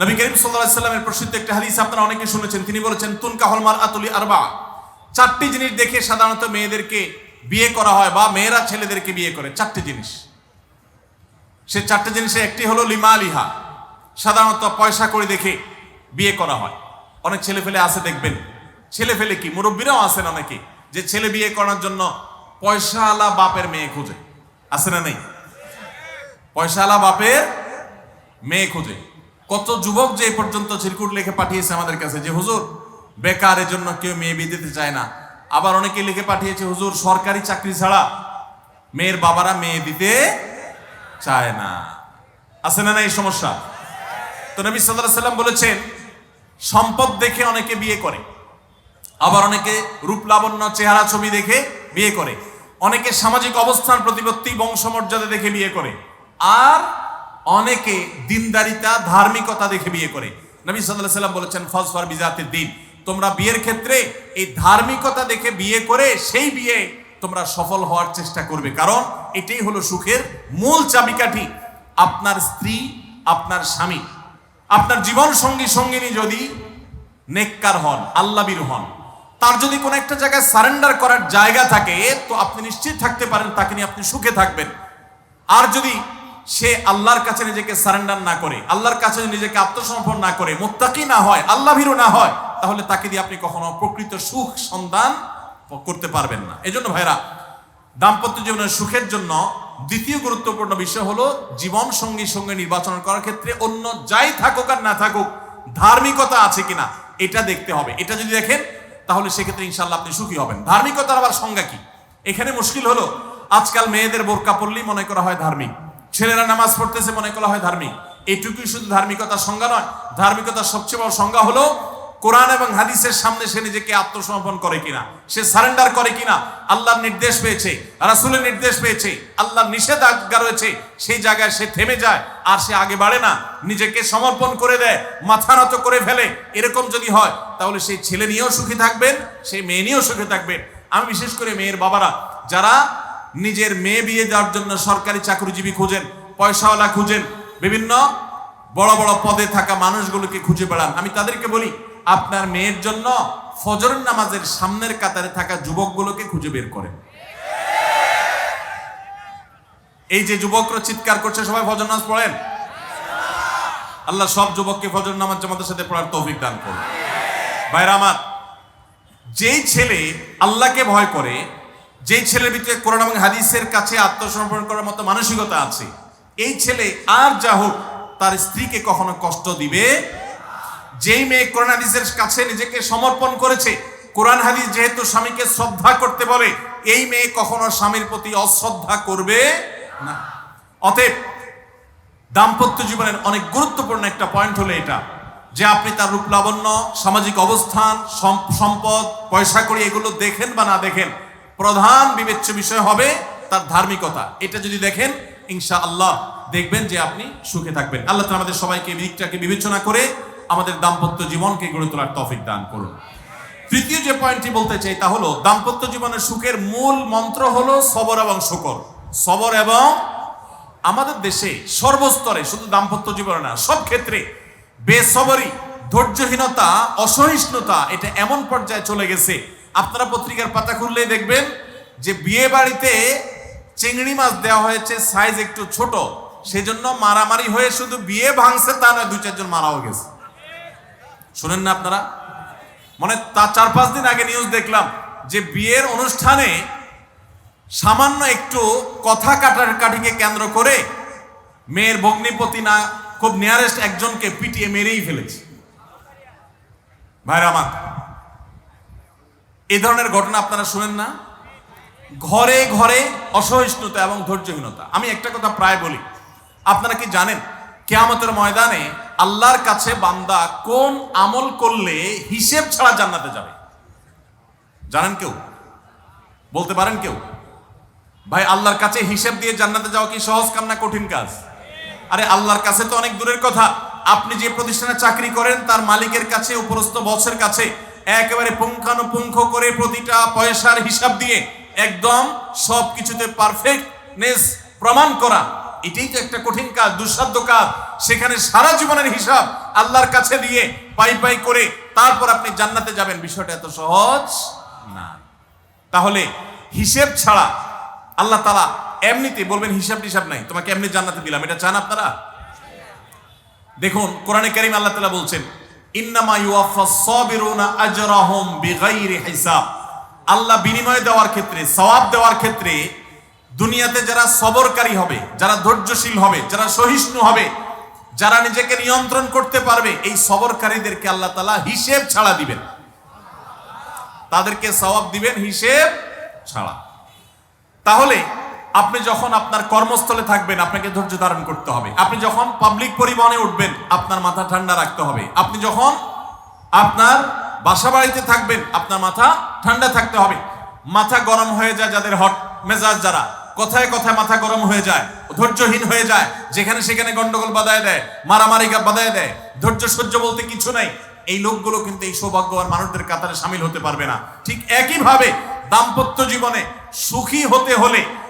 নবী করিম আলাইহি সাল্লামের প্রসিদ্ধ একটা হাদিস আপনারা অনেকে শুনেছেন। তিনি বলেছেন, তুনকা হলমার আতুলি আরবা। চারটি জিনিস দেখে সাধারণত মেয়েদেরকে বিয়ে করা হয় বা মেয়েরা ছেলেদেরকে বিয়ে করে, চারটি জিনিস। সে চারটে জিনিসে একটি হলো লিমা লিহা সাধারণত পয়সা করে দেখে বিয়ে করা হয়। অনেক ছেলে ফেলে আছে, দেখবেন। ছেলে ফেলে কি, মুরব্বীরাও আছেন অনেকে যে ছেলে বিয়ে করার জন্য পয়সাওয়ালা বাপের মেয়ে খুঁজে? আছে না নেই? পয়সাওয়ালা বাপের মেয়ে খুঁজে। কত যুবক যে পর্যন্ত চিরকুট লিখে পাঠিয়েছে আমাদের কাছে যে, হুজুর বেকারের জন্য কেউ মেয়ে বিয়ে দিতে চায় না। আবার অনেকে লিখে পাঠিয়েছে, হুজুর, সরকারি চাকরি ছাড়া মেয়ের বাবারা মেয়ে দিতে চায় না। আছে না না এই সমস্যা? তো নবী সাল্লাম বলেছেন, সম্পদ দেখে অনেকে বিয়ে করে, আবার অনেকে রূপ লাবণ্য চেহারা ছবি দেখে বিয়ে করে, অনেকে সামাজিক অবস্থান প্রতিপত্তি বংশমর্যাদা দেখে বিয়ে করে, আর অনেকে দিনদারিতা, ধার্মিকতা দেখে বিয়ে করে। নবী সাল্লাল্লাহু সাল্লাম বলেছেন ফসফর বিজাতের দিন। তোমরা বিয়ের ক্ষেত্রে এই ধার্মিকতা দেখে বিয়ে করে সেই বিয়ে তোমরা সফল হওয়ার চেষ্টা করবে। কারণ এটাই হলো সুখের মূল চাবিকাঠি। আপনার স্ত্রী, আপনার স্বামী, আপনার জীবন সঙ্গী, সঙ্গিনী যদি নেককার হন আল্লাবির হন, তার যদি কোনো একটা জায়গায় সারেন্ডার করার জায়গা থাকে, তো আপনি নিশ্চিত থাকতে পারেন, তাকে নিয়ে আপনি সুখে থাকবেন। আর যদি সে আল্লাহর কাছে নিজেকে সারেন্ডার না করে, আল্লাহর কাছে নিজেকে আত্মসমর্পণ না করে, মোত্তাকি না হয়, আল্লাহ ভীরু না হয়, তাহলে তাকে দিয়ে আপনি কখনো প্রকৃত সুখ সন্ধান করতে পারবেন না। এজন্য ভাইরা, দাম্পত্য জীবনের সুখের জন্য দ্বিতীয় গুরুত্বপূর্ণ বিষয় হলো জীবন সঙ্গী সঙ্গে নির্বাচন করার ক্ষেত্রে অন্য যাই থাকুক আর না থাকুক, ধার্মিকতা আছে কিনা, এটা দেখতে হবে। এটা যদি দেখেন, তাহলে সেক্ষেত্রে ইনশাল্লাহ আপনি সুখী হবেন। ধার্মিকতার আবার সংজ্ঞা কি? এখানে মুশকিল হলো, আজকাল মেয়েদের বোরকা পড়লেই মনে করা হয় ধার্মিক। ছেলেরা নামাজ পড়তেছে মনে করা হয় ধার্মিক। এটুকুই শুধু ধার্মিকতার সংজ্ঞা নয়, ধার্মিকতার সবচেয়ে বড় সংজ্ঞা হলো, কোরআন এবং হাদিসের সামনে সে নিজেকে আত্মসমর্পণ করে কিনা, সে সারেন্ডার করে কিনা, আল্লাহর নির্দেশ পেয়েছে, রাসূলের নির্দেশ পেয়েছে, আল্লাহর নিষেধাজ্ঞা রয়েছে, সেই জায়গায় সে থেমে যায়, আর সে আগে বাড়ে না, নিজেকে সমর্পণ করে দেয়, মাথা নত করে ফেলে, এরকম যদি হয়, তাহলে সেই ছেলে নিয়েও সুখী থাকবেন, সেই মেয়ে নিয়েও সুখী থাকবেন। আমি বিশেষ করে মেয়ের বাবারা, যারা নিজের মেয়ে বিয়ে দেওয়ার জন্য সরকারি চাকরিজীবী খুঁজেন, পয়সাওয়ালা খুঁজেন, বিভিন্ন বড় বড় পদে থাকা মানুষগুলোকে খুঁজে বেড়ান। আমি তাদেরকে বলি, আপনার মেয়ের জন্য ফজর নামাজের সামনের কাতারে থাকা যুবকগুলোকে খুঁজে বের করেন। এই যে যুবকরা চিৎকার করছে, সবাই ফজর নামাজ পড়েন? আল্লাহ সব যুবককে ফজর নামাজ জামাতের সাথে পড়ার তৌফিক দান করুন। ভাইরা আমার, যেই ছেলে আল্লাহকে ভয় করে যেই ছেলের ভিতরে কোরআন এবং হাদিসের কাছে আত্মসমর্পণ করার মতো মানসিকতা আছে, এই ছেলে আর যা হোক, তার স্ত্রীকে কখনো কষ্ট দিবে? যেই মেয়ে কোরআন হাদিসের কাছে নিজেকে সমর্পণ করেছে, কোরআন হাদিস যেহেতু স্বামীকে শ্রদ্ধা করতে বলে, এই মেয়ে কখনো স্বামীর প্রতি অশ্রদ্ধা করবে না। অতএব দাম্পত্য জীবনের অনেক গুরুত্বপূর্ণ একটা পয়েন্ট হলো এটা, যে আপনি তার রূপ লাবণ্য, সামাজিক অবস্থান সম্পদ, পয়সা করি এগুলো দেখেন বা না দেখেন প্রধান বিবেচ্য বিষয় হবে তার ধার্মিকতা। এটা যদি দেখেন ইনশা আল্লাহ দেখবেন যে আপনি সুখে থাকবেন। আল্লাহ তাআলা আমাদের সবাইকে দিকটাকে বিবেচনা করে আমাদের দাম্পত্য জীবনকে গড়ে তোলার তৌফিক দান করুন। তৃতীয় যে পয়েন্টটি বলতে চাই তা হলো, দাম্পত্য জীবনের সুখের মূল মন্ত্র হলো সবর এবং শুকর। সবর এবং আমাদের দেশে সর্বস্তরে শুধু দাম্পত্য জীবনে না, সব ক্ষেত্রে বেসবরি ধৈর্যহীনতা, অসহিষ্ণুতা, এটা এমন পর্যায়ে চলে গেছে আপনারা পত্রিকার পাতা খুললেই দেখবেন যে বিয়ে বাড়িতে চিংড়ি মাছ দেওয়া হয়েছে সাইজ একটু ছোট। সেজন্য মারামারি হয়ে শুধু বিয়ে ভাঙছে, তা নয় দুই চারজন মারাও গেছে। শোনেন না আপনারা? মানে তা চার পাঁচ দিন আগে নিউজ দেখলাম যে বিয়ের অনুষ্ঠানে সামান্য একটু কথা কাটার কাটিকে কেন্দ্র করে মেয়ের ভগ্নিপতি না, খুব নিয়ারেস্ট একজনকে পিটিয়ে মেরেই ফেলেছে। ভাইরা আমার এই ধরনের ঘটনা আপনারা শুনেন না? ঘরে ঘরে অসহিষ্ণুতা এবং ধৈর্যহীনতা। আমি একটা কথা প্রায় বলি। আপনারা কি জানেন, কেয়ামতের ময়দানে আল্লাহর কাছে বান্দা কোন আমল করলে হিসেব ছাড়া জান্নাতে যাবে? জানেন কেউ? বলতে পারেন কেউ? ভাই, আল্লাহর কাছে হিসেব দিয়ে জান্নাতে যাওয়া কি সহজ কাম না কঠিন কাজ? আরে, আল্লাহর কাছে তো অনেক দূরের কথা। আপনি যে প্রতিষ্ঠানে চাকরি করেন, তার মালিকের কাছে, উপরস্থ বসের কাছে একেবারে পুঙ্খানুপুঙ্খ করে প্রতিটা পয়সার হিসাব দিয়ে একদম সব কিছুতে পারফেক্টনেস প্রমাণ করা। এটাই তো একটা কঠিন কাজ, দুঃসাধ্য কাজ। সেখানে সারা জীবনের হিসাব আল্লাহর কাছে দিয়ে পাই পাই করে তারপর আপনি জান্নাতে যাবেন। বিষয়টা এত সহজ না। তাহলে হিসেব ছাড়া আল্লাহ তালা এমনিতে বলবেন, হিসাব টিসাব নাই। তোমাকে এমনি জান্নাতে দিলাম। এটা চান আপনারা? দেখুন, কোরআনে কারিম আল্লাহ তালা বলছেন ইন্নামা ইউয়াফাস সাবিরুনা আজরাহুম বিগাইরি হিসাব। আল্লাহ বিনিময় দেওয়ার ক্ষেত্রে, সওয়াব দেওয়ার ক্ষেত্রে দুনিয়াতে যারা সবরকারী হবে, যারা ধৈর্যশীল হবে, যারা সহিষ্ণু হবে, যারা নিজেকে নিয়ন্ত্রণ করতে পারবে, এই সবরকারীদেরকে আল্লাহ তালা হিসেব ছাড়া দিবেন। তাদেরকে সওয়াব দিবেন হিসেব ছাড়া। তাহলে আপনি যখন আপনার কর্মস্থলে থাকবেন, আপনাকে ধৈর্য ধারণ করতে হবে। আপনি যখন পাবলিক পরিবহনে উঠবেন, আপনার মাথা ঠান্ডা রাখতে হবে। আপনি যখন আপনার বাসা বাড়িতে থাকবেন, আপনার মাথা ঠান্ডা থাকতে হবে। মাথা গরম হয়ে যায় যাদের হট মেজাজ যারা। কথায় কথায় মাথা গরম হয়ে যায়, ধৈর্যহীন হয়ে যায়। যেখানে সেখানে গন্ডগোল বাধায় দেয়, মারামারি বাধায় দেয়। ধৈর্য সহ্য বলতে কিছু নাই। এই লোকগুলো কিন্তু এই সৌভাগ্যবান মানুষদের কাতারে সামিল হতে পারবে না। ঠিক একইভাবে দাম্পত্য জীবনে সুখী হতে হলে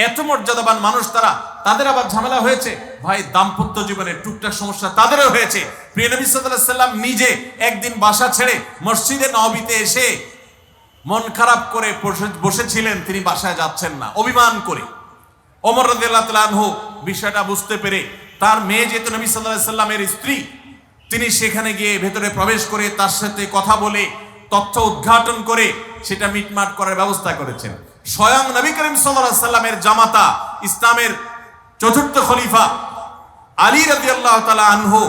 এত মর্যাদাবান মানুষ তারা, তাদের আবার ঝামেলা হয়েছে? ভাই, দাম্পত্য জীবনে টুকটাক সমস্যা তাদেরও হয়েছে। প্রিয় নবী সাল্লাহ সাল্লাম নিজে একদিন বাসা ছেড়ে মসজিদে নবীতে এসে মন খারাপ করে বসে- বসেছিলেন, তিনি বাসায় যাচ্ছেন না। অভিমান করে। ওমর রাদিয়াল্লাহু বিষয়টা বুঝতে পেরে তার মেয়ে যেহেতু নবী সাল্লাল্লাহু সাল্লামের স্ত্রী, তিনি সেখানে গিয়ে ভেতরে প্রবেশ করে তার সাথে কথা বলে, তথ্য উদ্ঘাটন করে সেটা মিটমাট করার ব্যবস্থা করেছেন। স্বয়ং নবী করিম সাল্লামের জামাতা, ইসলামের চতুর্থ খলিফা আলী আদিয়াল্লা তালা আনহু,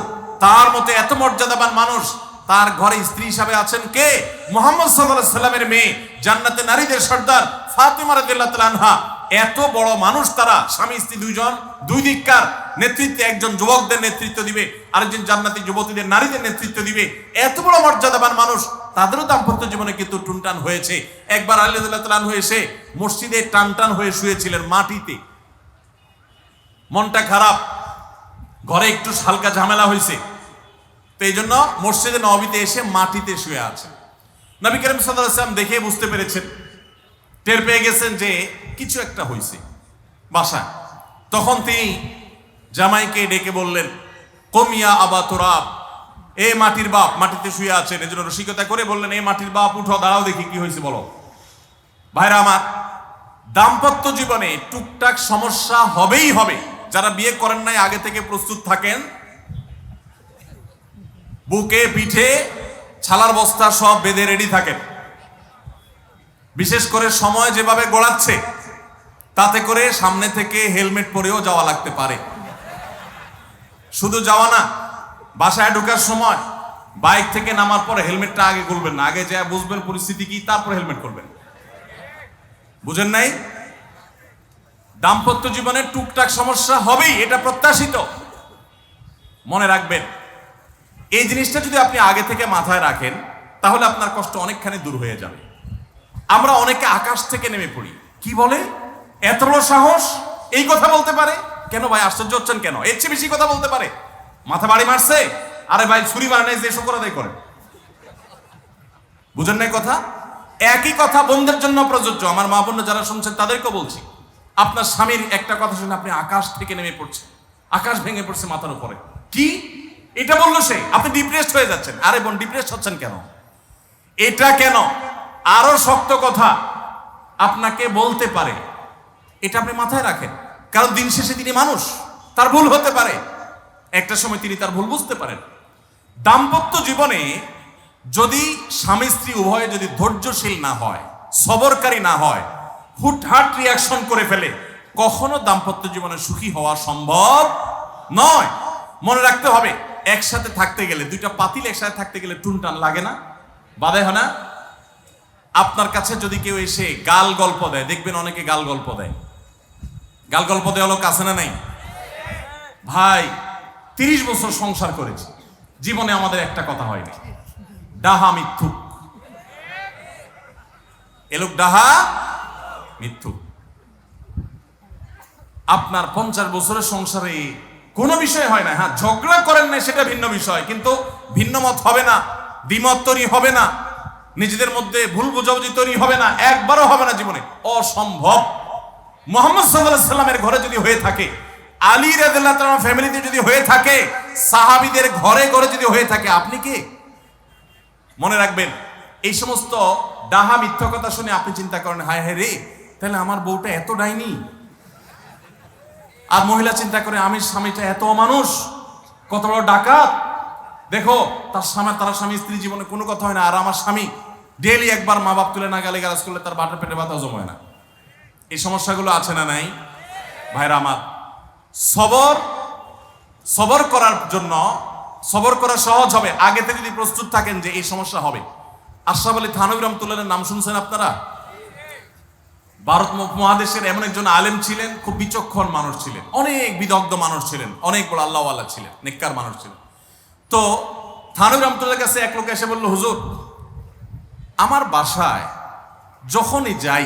তার মতো এত মর্যাদাবান মানুষ, তার ঘরে স্ত্রী হিসাবে আছেন কে? মোহাম্মদ সাল্লাহ সাল্লামের মেয়ে, জান্নাতে নারীদের সর্দার ফাতেমা রাদিয়াল্লাহু তাআলা আনহা। এত বড় মানুষ তারা, স্বামী, স্ত্রী দুইজন, দুই দিককার নেতৃত্বে একজন যুবকদের নেতৃত্ব দিবে, আরেকজন জান্নাতি যুবতীদের, নারীদের নেতৃত্ব দিবে। এত বড় মর্যাদাবান মানুষ, তাদেরও দাম্পত্য জীবনে কিন্তু টুনটান হয়েছে। একবার আলী রাদিয়াল্লাহু তাআলা আনহু এসে মসজিদে টান টান হয়ে শুয়েছিলেন মাটিতে। মনটা খারাপ, ঘরে একটু হালকা ঝামেলা হয়েছে তো এই জন্য মসজিদে নবীতে এসে মাটিতে শুয়ে আছে। নবী করিম সাল্লাম দেখে বুঝতে পেরেছেন, টের পেয়ে গেছেন যে কিছু একটা হয়েছে বাসায়। তখন তিনি জামাইকে ডেকে বললেন কমিয়া আবা তোরাব, এ মাটির বাপ, মাটিতে শুয়ে আছেন, এজন্য রসিকতা করে বললেন এই মাটির বাপ, উঠো, দাঁড়াও দেখি কি হয়েছে বলো। ভাইরা আমার, দাম্পত্য জীবনে টুকটাক সমস্যা হবেই হবে। যারা বিয়ে করেন নাই, আগে থেকে প্রস্তুত থাকেন। বুকে পিঠে ছালার বস্তা সব বেঁধে রেডি থাকেন। বিশেষ করে সময় যেভাবে গড়াচ্ছে তাতে করে সামনে থেকে হেলমেট পরেও যাওয়া লাগতে পারে। শুধু যাওয়া না, বাসায় ঢোকার সময় বাইক থেকে নামার পরে হেলমেটটা আগে খুলবেন না। আগে যা বুঝবেন পরিস্থিতি কি, তারপর হেলমেট করবেন বুঝেন নাই? দাম্পত্য জীবনে টুকটাক সমস্যা হবেই, এটা প্রত্যাশিত। মনে রাখবেন, এই জিনিসটা যদি আপনি আগে থেকে মাথায় রাখেন, তাহলে আপনার কষ্ট অনেকখানি দূর হয়ে যাবে। আমরা অনেকে আকাশ থেকে নেমে পড়ি। কি বলে? এত বড় সাহস, এই কথা বলতে পারে? কেন ভাই আশ্চর্য হচ্ছেন কেন? এর চেয়ে বেশি কথা বলতে পারে? মাথা বাড়ি মারছে? আরে ভাই, ছুরি মারে যে শুকর করে বুঝেন নাই কথা? একই কথা বোনদের জন্য প্রযোজ্য। আমার মা বোন যারা শুনছেন, তাদেরকেও বলছি। আপনার স্বামীর একটা কথা শুনে আপনি আকাশ থেকে নেমে পড়ছে আকাশ ভেঙে পড়ছে মাথার উপরে। কি? এটা বলল সে। আপনি ডিপ্রেসড হয়ে যাচ্ছেন। আরে বোন ডিপ্রেসড হচ্ছেন কেন? এটা কেন? আরও শক্ত কথা। আপনাকে বলতে পারে এটা আপনি মাথায় রাখেন। কারণ দিন শেষে তিনি মানুষ, তার ভুল হতে পারে। একটা সময় তিনি তার ভুল বুঝতে পারেন। দাম্পত্য জীবনে যদি স্বামী স্ত্রী উভয়ে যদি ধৈর্যশীল না হয়, সবরকারী না হয়, হুটহাট রিয়াকশন করে ফেলে, কখনো দাম্পত্য জীবনে সুখী হওয়া সম্ভব নয়। মনে রাখতে হবে, একসাথে থাকতে গেলে, দুইটা পাতিল একসাথে থাকতে গেলে টুনটান লাগে না। বাধে হয় না। আপনার কাছে যদি কেউ এসে গাল গল্প দেয়, দেখবেন অনেকে গাল গল্প দেয়। গাল গল্প দেওয়া লোক আছে না নাই? ভাই, তিরিশ বছর সংসার করেছি। জীবনে আমাদের একটা কথা হয়নি ডাহা মিথ্যুক। এলোক ডাহা মিথ্যুক। আপনার পঞ্চাশ বছরের সংসারে কোনো বিষয় হয় না। হ্যাঁ ঝগড়া করেন না সেটা ভিন্ন বিষয়, কিন্তু ভিন্ন মত হবে না, দ্বিমত তৈরি হবে না, নিজেদের মধ্যে ভুল বোঝাবুঝি তৈরি হবে না, একবারও হবে না জীবনে। অসম্ভব। মোহাম্মদ সাল্লাহ সাল্লামের ঘরে যদি হয়ে থাকে, আলী তাআলা ফ্যামিলিতে যদি হয়ে থাকে, সাহাবিদের ঘরে ঘরে যদি হয়ে থাকে, আপনি কে? মনে রাখবেন, এই সমস্ত ডাহা মিথ্যা কথা শুনে আপনি চিন্তা করেন, হায় হায় রে, তাহলে আমার বউটা এত ডাইনি? আর মহিলা চিন্তা করে আমি স্বামীটা এত মানুষ কত বড় ডাকাত? দেখো, তার স্বামী তার স্বামী স্ত্রী জীবনে কোনো কথা হয় না, আর আমার স্বামী ডেলি একবার মা বাপ তুলে না গালি গালাজ করলে তার বাটার পেটে ব্যথা জমায় না। এই সমস্যাগুলো আছে না নাই? ভাইরা আমার, সবর সবর করার জন্য, সবর করা সহজ হবে। আগে থেকে যদি প্রস্তুত থাকেন যে এই সমস্যা হবে। আশরাফ আলী থানবী রহমতুল্লাহের নাম শুনছেন আপনারা? ভারত মহাদেশের এমন একজন আলেম ছিলেন, খুব বিচক্ষণ মানুষ ছিলেন। অনেক বিদগ্ধ মানুষ ছিলেন, অনেক বড় আল্লাহওয়ালা ছিলেন, নেককার মানুষ ছিলেন। তো থানবী রহমতুল্লাহ কাছে এক লোক এসে বলল, হুজুর, আমার বাসায় যখনই যাই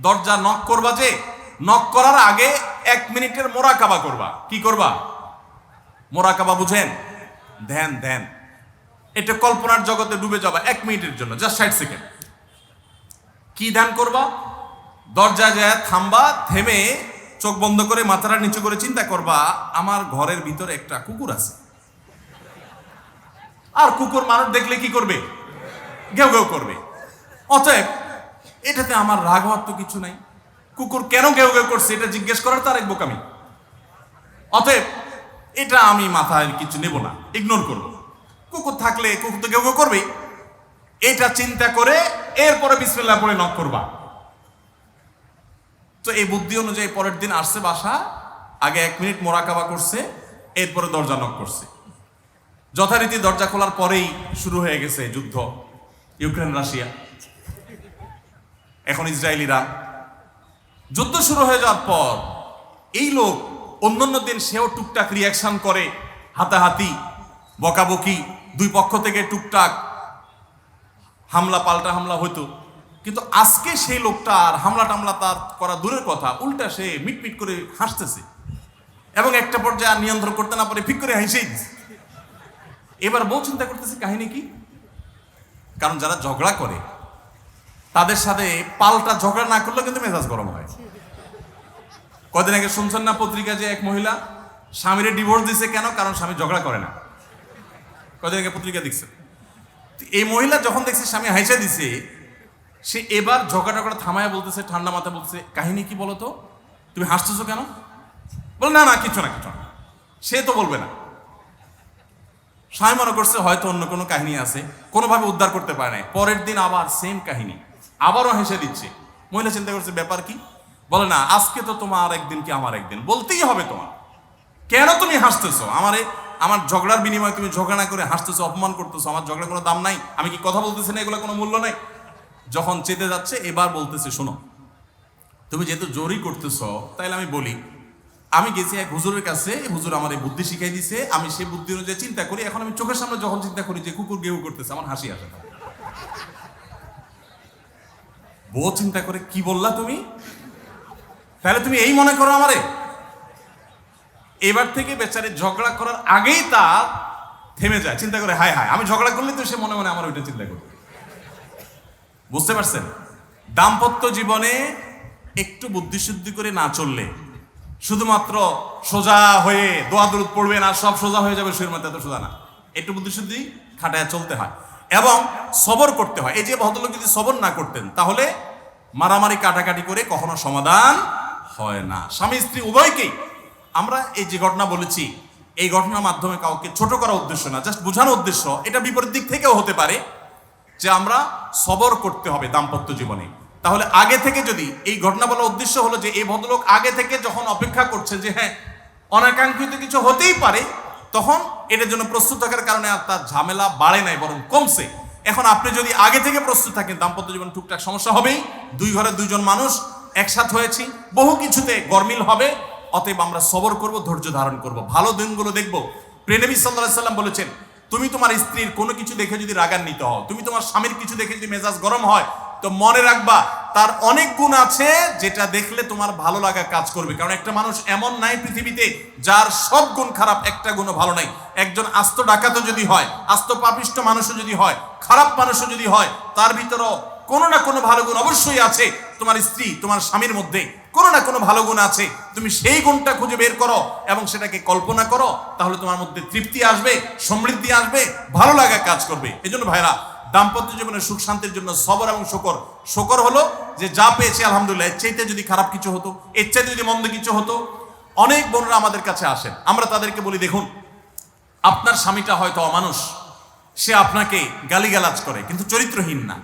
দরজা নক করবা যে? নক করার আগে এক মিনিটের মোরাকাবা করবা। কি করবা? মোরাকাবা বুঝেন? ধ্যান ধ্যান। এটা কল্পনার জগতে ডুবে যাবা এক মিনিটের জন্য জাস্ট ষাট সেকেন্ড কি ধ্যান করবা? দরজা যায়, থামবা, থেমে চোখ বন্ধ করে মাথাটা নিচু করে চিন্তা করবা, আমার ঘরের ভিতরে একটা কুকুর আছে। আর কুকুর মানুষ দেখলে কি করবে? ঘেউ ঘেউ করবে। অতএব এটাতে আমার রাগ হওয়ার তো কিছু নাই। কুকুর কেন ঘেউ ঘেউ করছে এটা জিজ্ঞেস করার তার এক বোকামি। অতএব এটা আমি মাথায় কিছু নেব না ইগনোর করব। কুকুর থাকলে কুকুর তো কেউ ঘেউ করবেই। এটা চিন্তা করে এরপরে বিসমিল্লাহ পরে নক করবা। তো এই বুদ্ধি অনুযায়ী পরের দিন আসছে বাসা, আগে এক মিনিট মোরাকাবা করছে, এরপরে দরজা নক করছে। যথারীতি দরজা খোলার পরেই শুরু হয়ে গেছে যুদ্ধ, ইউক্রেন, রাশিয়া। এখন ইসরায়েলিরা যুদ্ধ শুরু হয়ে যাওয়ার পর এই লোক অন্যান্য দিন সেও টুকটাক রিয়াকশন করে, হাতাহাতি, বকাবকি, দুই পক্ষ থেকে টুকটাক হামলা পাল্টা হামলা হতো কিন্তু আজকে সেই লোকটা আর হামলা টামলা তার করা দূরের কথা, উল্টা সে মিটমিট করে হাসতেছে। এবং একটা পর্যায়ে আর নিয়ন্ত্রণ করতে না পারে, ফিক করে হেসেই এবার বউ চিন্তা করতেছে, কাহিনী কি? কারণ যারা ঝগড়া করে তাদের সাথে পাল্টা ঝগড়া না করলে কিন্তু মেজাজ গরম হয়। কদিন আগে শুনছেন না পত্রিকা যে এক মহিলা স্বামীরে ডিভোর্স দিছে কেন? কারণ স্বামী ঝগড়া করে না। কদিন আগে পত্রিকা দেখছে। এই মহিলা যখন দেখছে স্বামী হাইসা দিছে, সে এবার ঝগড়া টগড়া থামায় বলতেছে, ঠান্ডা মাথা বলছে কাহিনী কি বলো তো? তুমি হাসতেছো কেন? বলে, না না, কিছু না কিছু না। সে তো বলবে না। স্বামী মনে করছে হয়তো অন্য কোনো কাহিনী আছে, কোনোভাবে উদ্ধার করতে পারে নাই। পরের দিন আবার সেম কাহিনী। আবারও হেসে দিচ্ছে। মহিলা চিন্তা করছে, ব্যাপার কি? বলে, না, আজকে তো তোমার একদিন কি আমার একদিন? বলতেই হবে তোমার। কেন তুমি হাসতেছো? আমারে, আমার ঝগড়ার বিনিময়ে তুমি ঝগড়া না করে হাসতেছো, অপমান করতেছো, আমার ঝগড়ার কোনো দাম নাই। আমি কি কথা বলতেছি না? এগুলো কোনো মূল্য নাই। যখন চেতে যাচ্ছে, এবার বলতেছে, শোনো, তুমি যেহেতু জোরই করতেছো, তাইলে আমি বলি, আমি গেছি এক হুজুরের কাছে, হুজুর আমার এই বুদ্ধি শিখাই দিছে। আমি সেই বুদ্ধি অনুযায়ী চিন্তা করি। এখন আমি চোখের সামনে যখন চিন্তা করি যে কুকুর গেউ করতেছে, আমার হাসি আসে। বউ চিন্তা করে কি বললা তুমি? তাহলে তুমি এই মনে করো আমারে। এবার থেকে বেচারে ঝগড়া করার আগেই তা থেমে যায়, চিন্তা করে, হায় হায়, আমি ঝগড়া করলে তো সে মনে মনে আমার ওইটা চিন্তা করবে। বুঝতে পারছেন? দাম্পত্য জীবনে একটু বুদ্ধিশুদ্ধি করে না চললে শুধুমাত্র সোজা হয়ে দোয়া দূরত পড়বে না, সব সোজা হয়ে যাবে শুয়ের মধ্যে এত সোজা না। একটু বুদ্ধিশুদ্ধি খাটায় চলতে হয়। এবং সবর করতে হয়। এই যে ভদ্রলোক যদি সবর না করতেন, তাহলে মারামারি কাটাকাটি করে কখনো সমাধান হয় না। স্বামী স্ত্রী উভয়কেই আমরা এই যে ঘটনা বলেছি, এই ঘটনার মাধ্যমে কাউকে ছোট করার উদ্দেশ্য না জাস্ট বোঝানোর উদ্দেশ্য, এটা বিপরীত দিক থেকেও হতে পারে যে আমরা সবর করতে হবে দাম্পত্য জীবনে। তাহলে আগে থেকে যদি এই ঘটনা বলার উদ্দেশ্য হলো যে এই ভদ্রলোক আগে থেকে যখন অপেক্ষা করছে যে হ্যাঁ অনাকাঙ্ক্ষিত কিছু হতেই পারে তখন এটার জন্য প্রস্তুত থাকার কারণে আর তার ঝামেলা বাড়ে নাই, বরং কমছে। এখন আপনি যদি আগে থেকে প্রস্তুত থাকেন, দাম্পত্য জীবন টুকটাক সমস্যা হবেই। দুই ঘরে দুইজন মানুষ, একসাথ হয়েছি। বহু কিছুতে গরমিল হবে, অতএব আমরা সবর করব, ধৈর্য ধারণ করব। ভালো দিনগুলো দেখব। প্রেনবী সাল্লাহ সাল্লাম বলেছেন, তুমি তোমার স্ত্রীর কোনো কিছু দেখে যদি রাগান্বিত হও, তুমি তোমার স্বামীর কিছু দেখে যদি মেজাজ গরম হয়, তো মনে রাখবা তার অনেক গুণ আছে যেটা দেখলে তোমার ভালো লাগা কাজ করবে। কারণ একটা মানুষ এমন নাই পৃথিবীতে যার সব গুণ খারাপ, একটা গুণও ভালো নাই। একজন আস্ত ডাকাতও যদি হয়, আস্ত পাপিষ্ট মানুষও যদি হয়, খারাপ মানুষও যদি হয়, তার ভিতরও কোনো না কোনো ভালো গুণ অবশ্যই আছে। তোমার স্ত্রী, তোমার স্বামীর মধ্যে কোনো না কোনো ভালো গুণ আছে। তুমি সেই গুণটা খুঁজে বের করো এবং সেটাকে কল্পনা করো, তাহলে তোমার মধ্যে তৃপ্তি আসবে, সমৃদ্ধি আসবে, ভালো লাগা কাজ করবে। এই জন্য ভাইরা দাম্পত্য জীবনের সুখ, শান্তির জন্য সবর এবং শকর। শকর হলো যে যা পেয়েছে, আলহামদুলিল্লাহ চাইতে যদি খারাপ কিছু হতো, এর চাইতে যদি মন্দ কিছু হতো, অনেক বোনরা আমাদের কাছে আসেন। আমরা তাদেরকে বলি, দেখুন, আপনার স্বামীটা হয়তো অমানুষ। সে আপনাকে গালিগালাজ করে, কিন্তু চরিত্রহীন না।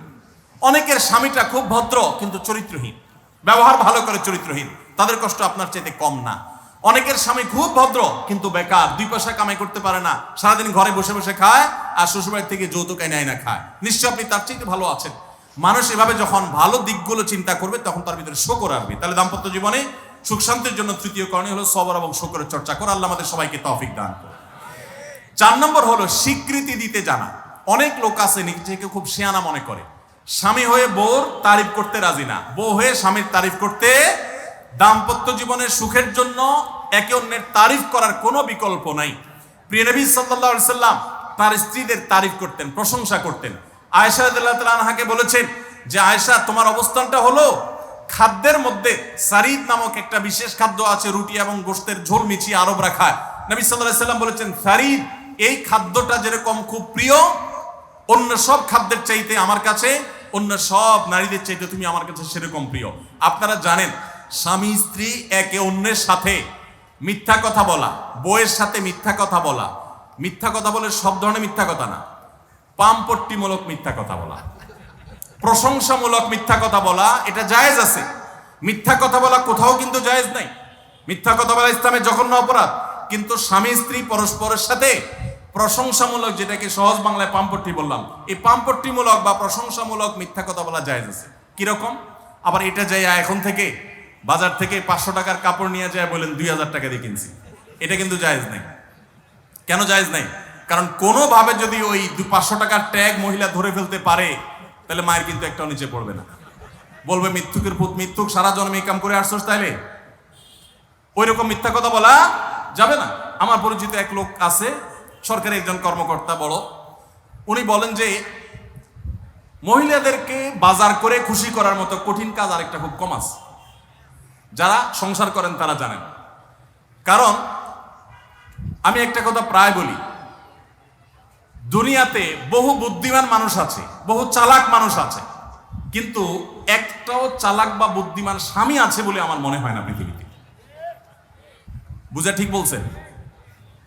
অনেকের স্বামীটা খুব ভদ্র, কিন্তু চরিত্রহীন। ব্যবহার ভালো করে চরিত্রহীন। তাদের কষ্ট আপনার চাইতে কম না। অনেকের স্বামী খুব ভদ্র, কিন্তু বেকার, দুই পয়সা কামাই করতে পারে না। সারাদিন ঘরে বসে বসে খায় আর শ্বশুরবাড়ি থেকে যৌতুক এনে আয়না খায়। নিশ্চয় আপনি তার চাইতে ভালো আছেন। মানুষ এভাবে যখন ভালো দিকগুলো চিন্তা করবে, তখন তার ভিতরে শোকর আসবে। তাহলে দাম্পত্য জীবনে সুখ শান্তির জন্য তৃতীয় করণীয় হলো সবর এবং শোকরের চর্চা করা। আল্লাহ আমাদের সবাইকে তৌফিক দান করে চার নম্বর হলো স্বীকৃতি দিতে জানা। অনেক লোক আছে নিজেকে খুব শিয়ানা মনে করে। স্বামী হয়ে বউর তারিফ করতে রাজি না। বউ হয়ে স্বামীর তারিফ করতে দাম্পত্য জীবনের সুখের জন্য একে অন্যের তারিফ করার কোনো বিকল্প নাই। প্রিয় নবী সাল্লাল্লাহু সাল্লাম তার স্ত্রীদের তারিফ করতেন, প্রশংসা করতেন। তাআলা আনহাকে বলেছেন যে, আয়েশা, তোমার অবস্থানটা হলো খাদ্যের মধ্যে সারিদ নামক একটা বিশেষ খাদ্য আছে, রুটি এবং গোশতের ঝোল মিছিয়ে আরবরা খায় নবী আলাইহি সাল্লাম বলেছেন, সারিদ, এই খাদ্যটা যেরকম খুব প্রিয়, অন্য সব খাদ্যের চাইতে আমার কাছে, অন্য সব নারীদের চাইতে তুমি আমার কাছে সেরকম প্রিয়। আপনারা জানেন স্বামী স্ত্রী একে অন্যের সাথে মিথ্যা কথা বলা বইয়ের সাথে মিথ্যা কথা বলা, মিথ্যা কথা বলে সব ধরনের মিথ্যা কথা না, পামপট্টিমূলক মিথ্যা কথা বলা, প্রশংসামূলক মিথ্যা কথা বলা, এটা জায়েজ আছে। মিথ্যা কথা বলা কোথাও কিন্তু জায়েজ নাই। মিথ্যা কথা বলা ইসলামের জঘন্য অপরাধ। কিন্তু স্বামী স্ত্রী পরস্পরের সাথে প্রশংসামূলক যেটাকে সহজ বাংলায় পাম্পট্টি বললাম, এই পাম্পট্টিমূলক বা প্রশংসামূলক মিথ্যা কথা বলা জায়েজ আছে। কীরকম? আবার এটা যাই এখন থেকে বাজার থেকে পাঁচশো টাকার কাপড় নিয়ে যায় বলেন দুই হাজার টাকা দিয়ে কিনছি। এটা কিন্তু জায়েজ নাই। কেন জায়েজ নাই? কারণ কোনোভাবে যদি ওই দু পাঁচশো টাকার ট্যাগ মহিলা ধরে ফেলতে পারে, তাহলে মায়ের কিন্তু একটাও নিচে পড়বে না। বলবে, মৃত্যুকের পুত, মৃত্যুক সারা জন্মে কাম করে আসছোস তাইলে? ওই রকম মিথ্যা কথা বলা যাবে না। আমার পরিচিত এক লোক আছে সরকারি একজন কর্মকর্তা বড়। উনি বলেন যে, মহিলাদেরকে বাজার করে খুশি করার মতো কঠিন কাজ আরেকটা খুব কম আছে। যারা সংসার করেন, তারা জানেন। কারণ, আমি একটা কথা প্রায় বলি। দুনিয়াতে বহু বুদ্ধিমান মানুষ আছে, বহু চালাক মানুষ আছে। কিন্তু একটাও চালাক বা বুদ্ধিমান স্বামী আছে বলে আমার মনে হয় না পৃথিবীতে। বুঝা ঠিক বলছেন?